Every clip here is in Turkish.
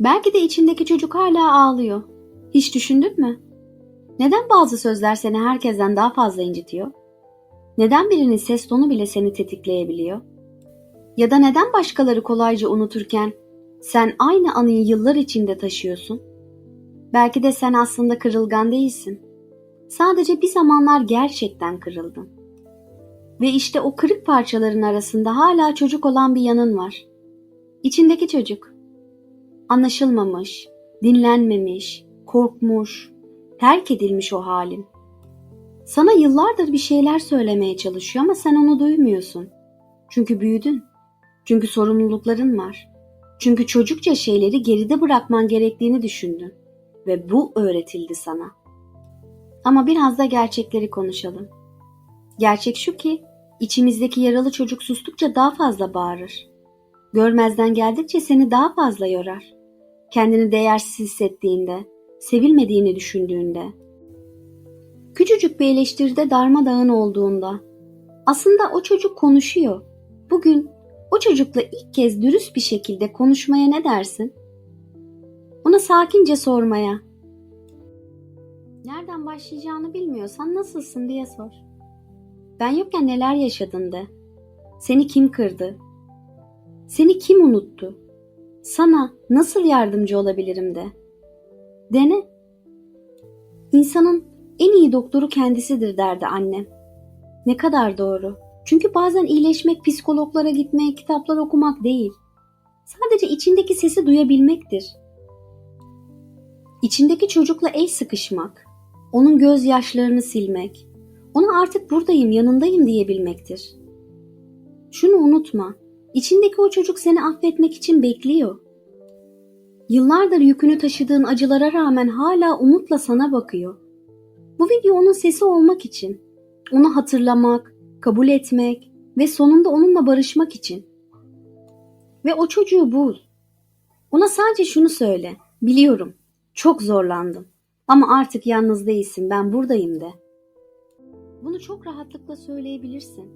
Belki de içindeki çocuk hala ağlıyor. Hiç düşündün mü? Neden bazı sözler seni herkesten daha fazla incitiyor? Neden birinin ses tonu bile seni tetikleyebiliyor? Ya da neden başkaları kolayca unuturken sen aynı anıyı yıllar içinde taşıyorsun? Belki de sen aslında kırılgan değilsin. Sadece bir zamanlar gerçekten kırıldın. Ve işte o kırık parçaların arasında hala çocuk olan bir yanın var. İçindeki çocuk. Anlaşılmamış, dinlenmemiş, korkmuş, terk edilmiş o halin. Sana yıllardır bir şeyler söylemeye çalışıyor ama sen onu duymuyorsun. Çünkü büyüdün. Çünkü sorumlulukların var. Çünkü çocukça şeyleri geride bırakman gerektiğini düşündün ve bu öğretildi sana. Ama biraz da gerçekleri konuşalım. Gerçek şu ki içimizdeki yaralı çocuk sustukça daha fazla bağırır. Görmezden geldikçe seni daha fazla yorar. Kendini değersiz hissettiğinde, sevilmediğini düşündüğünde, küçücük bir eleştiride darmadağın olduğunda, aslında o çocuk konuşuyor. Bugün o çocukla ilk kez dürüst bir şekilde konuşmaya ne dersin? Ona sakince sormaya. Nereden başlayacağını bilmiyorsan nasılsın diye sor. Ben yokken neler yaşadın de. Seni kim kırdı? Seni kim unuttu? Sana nasıl yardımcı olabilirim de. Dene. İnsanın en iyi doktoru kendisidir derdi annem. Ne kadar doğru. Çünkü bazen iyileşmek psikologlara gitmek, kitaplar okumak değil. Sadece içindeki sesi duyabilmektir. İçindeki çocukla el sıkışmak, onun gözyaşlarını silmek, ona artık buradayım, yanındayım diyebilmektir. Şunu unutma, içindeki o çocuk seni affetmek için bekliyor. Yıllardır yükünü taşıdığın acılara rağmen hala umutla sana bakıyor. Bu video onun sesi olmak için, onu hatırlamak, kabul etmek ve sonunda onunla barışmak için. Ve o çocuğu bul. Ona sadece şunu söyle. Biliyorum. Çok zorlandım. Ama artık yalnız değilsin. Ben buradayım de. Bunu çok rahatlıkla söyleyebilirsin.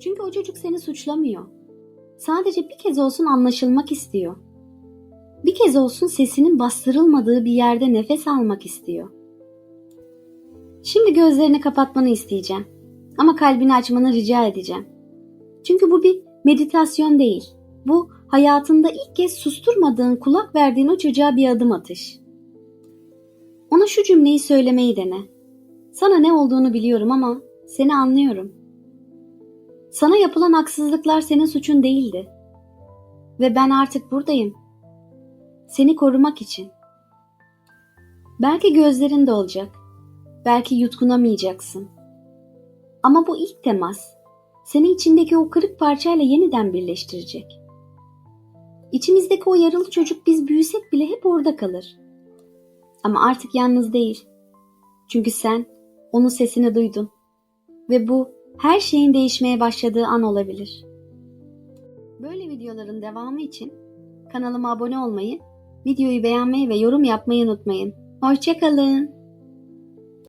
Çünkü o çocuk seni suçlamıyor. Sadece bir kez olsun anlaşılmak istiyor. Bir kez olsun sesinin bastırılmadığı bir yerde nefes almak istiyor. Şimdi gözlerini kapatmanı isteyeceğim. Ama kalbini açmanı rica edeceğim. Çünkü bu bir meditasyon değil. Bu hayatında ilk kez susturmadığın, kulak verdiğin o çocuğa bir adım atış. Ona şu cümleyi söylemeyi dene. Sana ne olduğunu biliyorum ama seni anlıyorum. Sana yapılan haksızlıklar senin suçun değildi. Ve ben artık buradayım. Seni korumak için. Belki gözlerin de olacak. Belki yutkunamayacaksın. Ama bu ilk temas seni içindeki o kırık parçayla yeniden birleştirecek. İçimizdeki o yaralı çocuk biz büyüsek bile hep orada kalır. Ama artık yalnız değil. Çünkü sen onun sesini duydun. Ve bu her şeyin değişmeye başladığı an olabilir. Böyle videoların devamı için kanalıma abone olmayı, videoyu beğenmeyi ve yorum yapmayı unutmayın. Hoşçakalın.